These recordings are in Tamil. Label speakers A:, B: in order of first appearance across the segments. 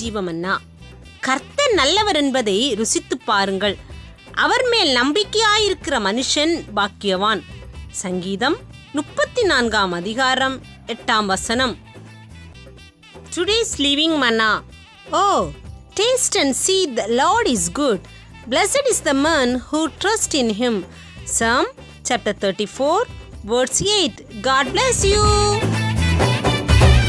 A: ஜீவமன்னா கர்த்தர் நல்லவர் என்பதை ருசித்துப் பாருங்கள். அவர் மேல் நம்பிக்கையாயிருக்கிற மனுஷன் பாக்கியவான். சங்கீதம் முப்பத்தி நான்காம் அதிகாரம் எட்டாம் வசனம். Today's living manna O taste and see the Lord is good blessed is the man who trust in him psalm chapter thirty four words eight God bless you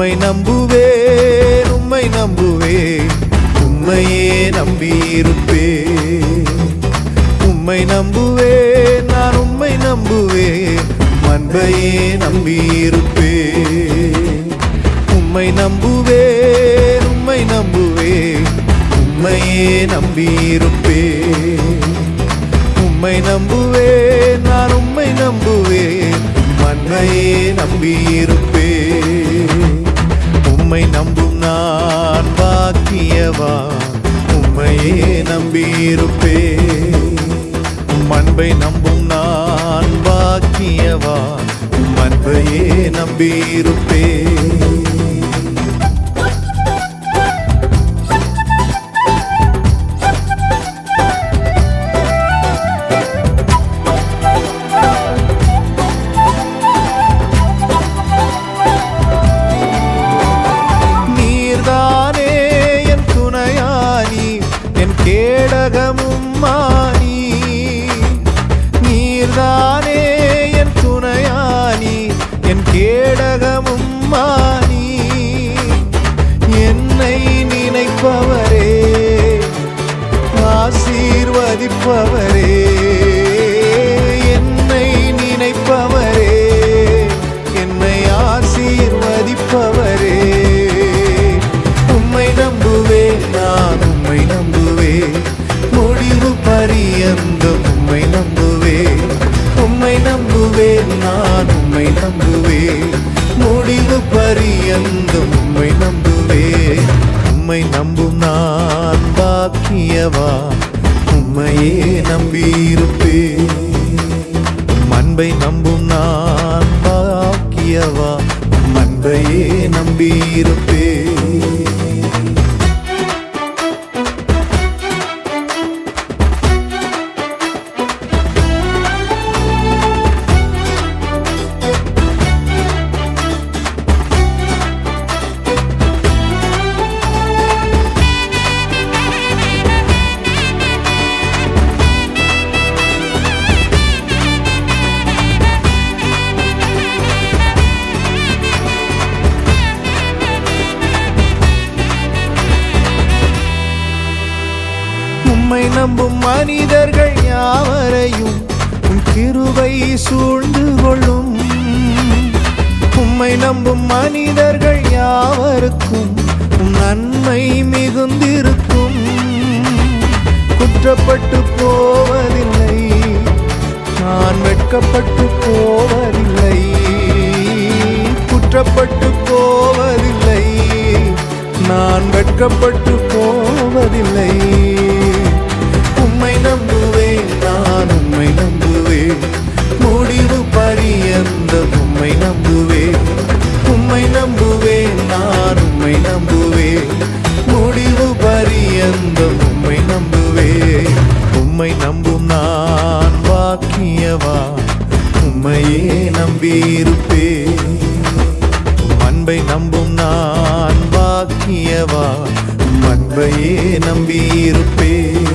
B: உம்மை நம்புவேன் உம்மை நம்புவேன். உம்மையே நம்பியிருப்பே உம்மை நம்புவேன் நான் உம்மை நம்புவேன். அன்பையே நம்பியிருப்பே உம்மை நம்புவேன் உம்மை நம்புவேன். உம்மையே நம்பியிருப்பே உம்மை நம்புவேன் நான் உம்மை நம்புவேன். உம் அன்பையே உம்மையே நம்பியிருப்பே. அன்பை நம்பும் நான் பாக்கியவா? அன்பையே நம்பியிருப்பேன் நீர்தானே என் துணையானி என் கேடகமும் நம்புவே முடிவு பரியந்தும் உம்மை நம்புவே உம்மை நம்பும் நான் பாக்கியவா? உம்மையே நம்பியிருப்பே அன்பை நம்பும் நான் பாக்கியவா? அன்பையே நம்பியிருப்பே நம்பும் மனிதர்கள் யாவரையும் உம் கிருபை சூழ்ந்து கொள்ளும். உம்மை நம்பும் மனிதர்கள் யாவருக்கும் உம் நன்மை மிகுந்திருக்கும். குற்றப்பட்டு போவதில்லை நான் வெட்கப்பட்டு போவதில்லை. குற்றப்பட்டு போவதில்லை நான் வெட்கப்பட்டு போவதில்லை. உம்மை நம்புவேன். முடிவு பரியந்த உம்மை நம்புவேன். உம்மை நம்புவேன் நான் உம்மை நம்புவேன். முடிவு பரியந்த உம்மை நம்புவேன். உம்மை நம்பும் நான் வாக்கியவா உம்மையே நம்பியிருப்பேன். அன்பை நம்பும் நான் வாக்கியவா அன்பையே நம்பியிருப்பேன்.